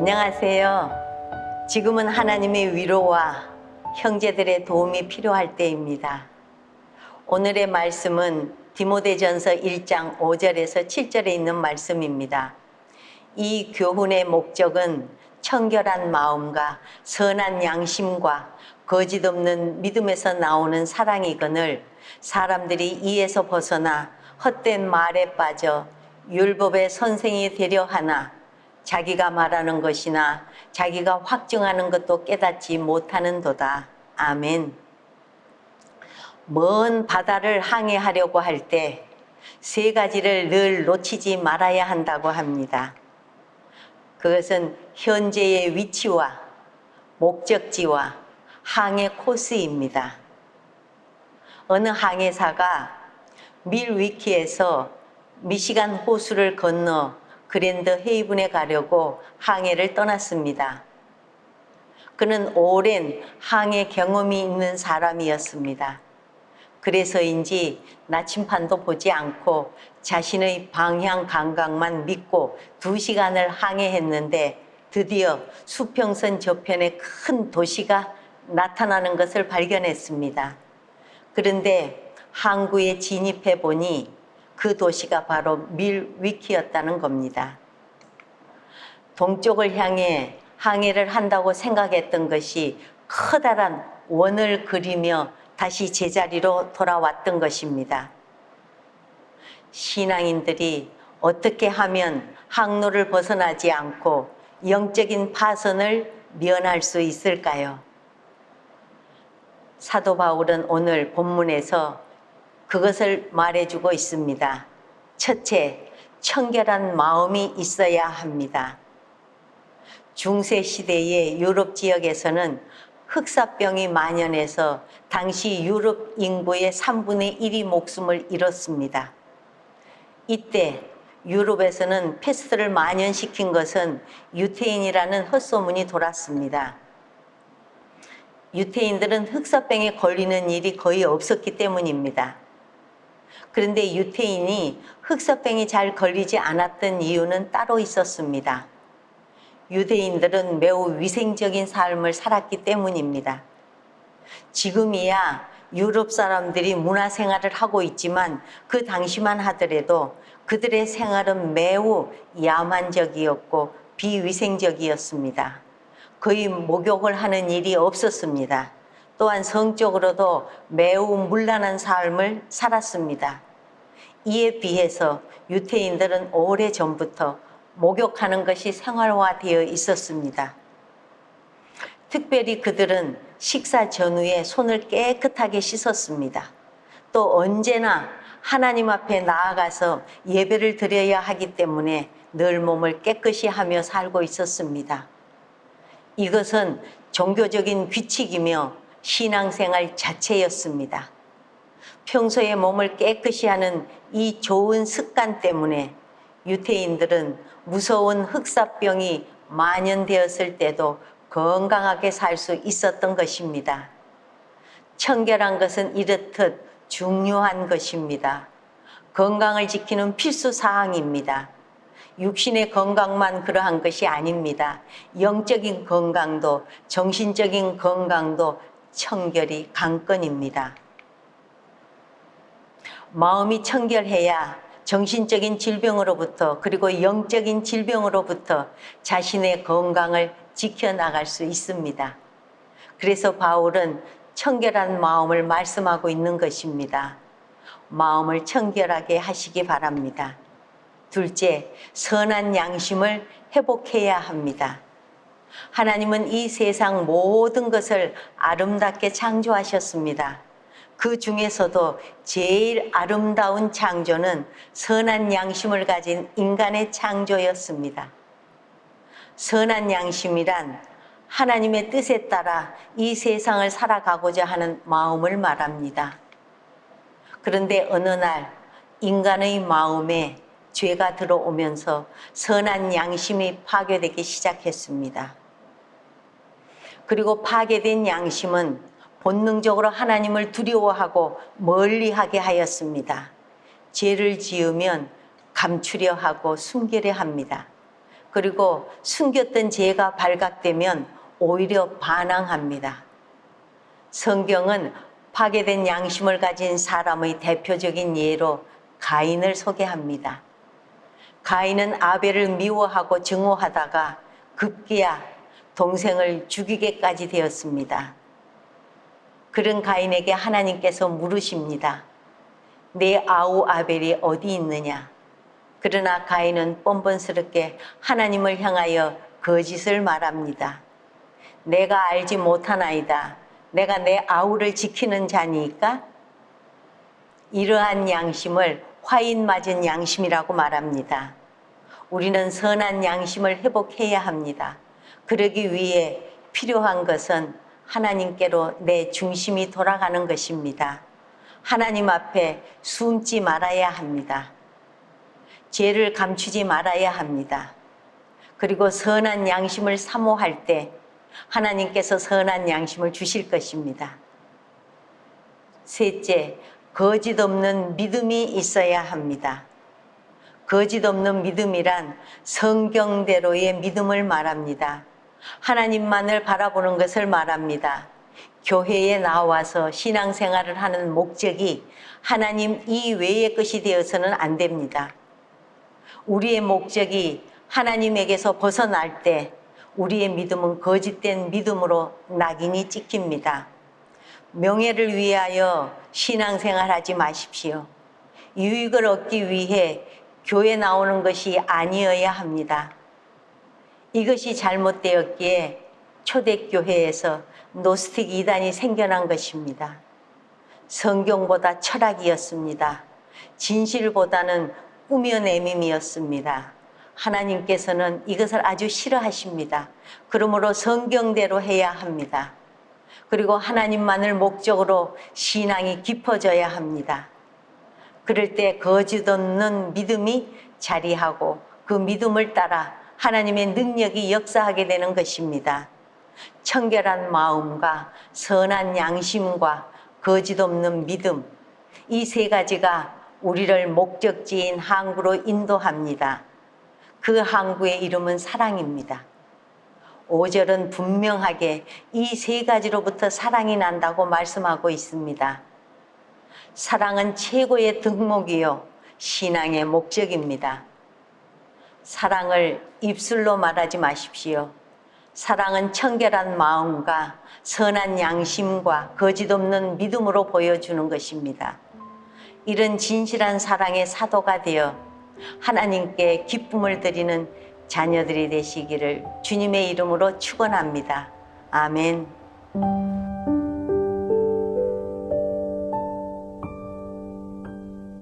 안녕하세요. 지금은 하나님의 위로와 형제들의 도움이 필요할 때입니다. 오늘의 말씀은 디모데전서 1장 5절에서 7절에 있는 말씀입니다. 이 교훈의 목적은 청결한 마음과 선한 양심과 거짓 없는 믿음에서 나오는 사랑이거늘 사람들이 이에서 벗어나 헛된 말에 빠져 율법의 선생이 되려 하나 자기가 말하는 것이나 자기가 확증하는 것도 깨닫지 못하는 도다. 아멘. 먼 바다를 항해하려고 할 때 세 가지를 늘 놓치지 말아야 한다고 합니다. 그것은 현재의 위치와 목적지와 항해 코스입니다. 어느 항해사가 밀위키에서 미시간 호수를 건너 그랜드 헤이븐에 가려고 항해를 떠났습니다. 그는 오랜 항해 경험이 있는 사람이었습니다. 그래서인지 나침판도 보지 않고 자신의 방향 감각만 믿고 두 시간을 항해했는데 드디어 수평선 저편에 큰 도시가 나타나는 것을 발견했습니다. 그런데 항구에 진입해 보니 그 도시가 바로 밀위키였다는 겁니다. 동쪽을 향해 항해를 한다고 생각했던 것이 커다란 원을 그리며 다시 제자리로 돌아왔던 것입니다. 신앙인들이 어떻게 하면 항로를 벗어나지 않고 영적인 파선을 면할 수 있을까요? 사도 바울은 오늘 본문에서 그것을 말해주고 있습니다. 첫째, 청결한 마음이 있어야 합니다. 중세 시대의 유럽 지역에서는 흑사병이 만연해서 당시 유럽 인구의 3분의 1이 목숨을 잃었습니다. 이때 유럽에서는 패스트를 만연시킨 것은 유태인이라는 헛소문이 돌았습니다. 유태인들은 흑사병에 걸리는 일이 거의 없었기 때문입니다. 그런데 유태인이 흑사병이 잘 걸리지 않았던 이유는 따로 있었습니다. 유대인들은 매우 위생적인 삶을 살았기 때문입니다. 지금이야 유럽 사람들이 문화 생활을 하고 있지만 그 당시만 하더라도 그들의 생활은 매우 야만적이었고 비위생적이었습니다. 거의 목욕을 하는 일이 없었습니다. 또한 성적으로도 매우 문란한 삶을 살았습니다. 이에 비해서 유태인들은 오래 전부터 목욕하는 것이 생활화되어 있었습니다. 특별히 그들은 식사 전후에 손을 깨끗하게 씻었습니다. 또 언제나 하나님 앞에 나아가서 예배를 드려야 하기 때문에 늘 몸을 깨끗이 하며 살고 있었습니다. 이것은 종교적인 규칙이며 신앙생활 자체였습니다. 평소에 몸을 깨끗이 하는 이 좋은 습관 때문에 유태인들은 무서운 흑사병이 만연되었을 때도 건강하게 살 수 있었던 것입니다. 청결한 것은 이렇듯 중요한 것입니다. 건강을 지키는 필수 사항입니다. 육신의 건강만 그러한 것이 아닙니다. 영적인 건강도 정신적인 건강도 청결이 관건입니다. 마음이 청결해야 정신적인 질병으로부터 그리고 영적인 질병으로부터 자신의 건강을 지켜나갈 수 있습니다. 그래서 바울은 청결한 마음을 말씀하고 있는 것입니다. 마음을 청결하게 하시기 바랍니다. 둘째, 선한 양심을 회복해야 합니다. 하나님은 이 세상 모든 것을 아름답게 창조하셨습니다. 그 중에서도 제일 아름다운 창조는 선한 양심을 가진 인간의 창조였습니다. 선한 양심이란 하나님의 뜻에 따라 이 세상을 살아가고자 하는 마음을 말합니다. 그런데 어느 날 인간의 마음에 죄가 들어오면서 선한 양심이 파괴되기 시작했습니다. 그리고 파괴된 양심은 본능적으로 하나님을 두려워하고 멀리하게 하였습니다. 죄를 지으면 감추려 하고 숨기려 합니다. 그리고 숨겼던 죄가 발각되면 오히려 반항합니다. 성경은 파괴된 양심을 가진 사람의 대표적인 예로 가인을 소개합니다. 가인은 아벨을 미워하고 증오하다가 급기야 동생을 죽이게까지 되었습니다. 그런 가인에게 하나님께서 물으십니다. 내 아우 아벨이 어디 있느냐? 그러나 가인은 뻔뻔스럽게 하나님을 향하여 거짓을 말합니다. 내가 알지 못하나이다. 내가 내 아우를 지키는 자니까? 이러한 양심을 화인 맞은 양심이라고 말합니다. 우리는 선한 양심을 회복해야 합니다. 그러기 위해 필요한 것은 하나님께로 내 중심이 돌아가는 것입니다. 하나님 앞에 숨지 말아야 합니다. 죄를 감추지 말아야 합니다. 그리고 선한 양심을 사모할 때 하나님께서 선한 양심을 주실 것입니다. 셋째, 거짓 없는 믿음이 있어야 합니다. 거짓 없는 믿음이란 성경대로의 믿음을 말합니다. 하나님만을 바라보는 것을 말합니다. 교회에 나와서 신앙생활을 하는 목적이 하나님 이외의 것이 되어서는 안 됩니다. 우리의 목적이 하나님에게서 벗어날 때 우리의 믿음은 거짓된 믿음으로 낙인이 찍힙니다. 명예를 위하여 신앙생활 하지 마십시오. 유익을 얻기 위해 교회 나오는 것이 아니어야 합니다. 이것이 잘못되었기에 초대교회에서 노스틱 이단이 생겨난 것입니다. 성경보다 철학이었습니다. 진실보다는 꾸며내밈이었습니다. 하나님께서는 이것을 아주 싫어하십니다. 그러므로 성경대로 해야 합니다. 그리고 하나님만을 목적으로 신앙이 깊어져야 합니다. 그럴 때 거짓 없는 믿음이 자리하고 그 믿음을 따라 하나님의 능력이 역사하게 되는 것입니다. 청결한 마음과 선한 양심과 거짓 없는 믿음, 이 세 가지가 우리를 목적지인 항구로 인도합니다. 그 항구의 이름은 사랑입니다. 5절은 분명하게 이 세 가지로부터 사랑이 난다고 말씀하고 있습니다. 사랑은 최고의 덕목이요, 신앙의 목적입니다. 사랑을 입술로 말하지 마십시오. 사랑은 청결한 마음과 선한 양심과 거짓 없는 믿음으로 보여주는 것입니다. 이런 진실한 사랑의 사도가 되어 하나님께 기쁨을 드리는 자녀들이 되시기를 주님의 이름으로 축원합니다. 아멘.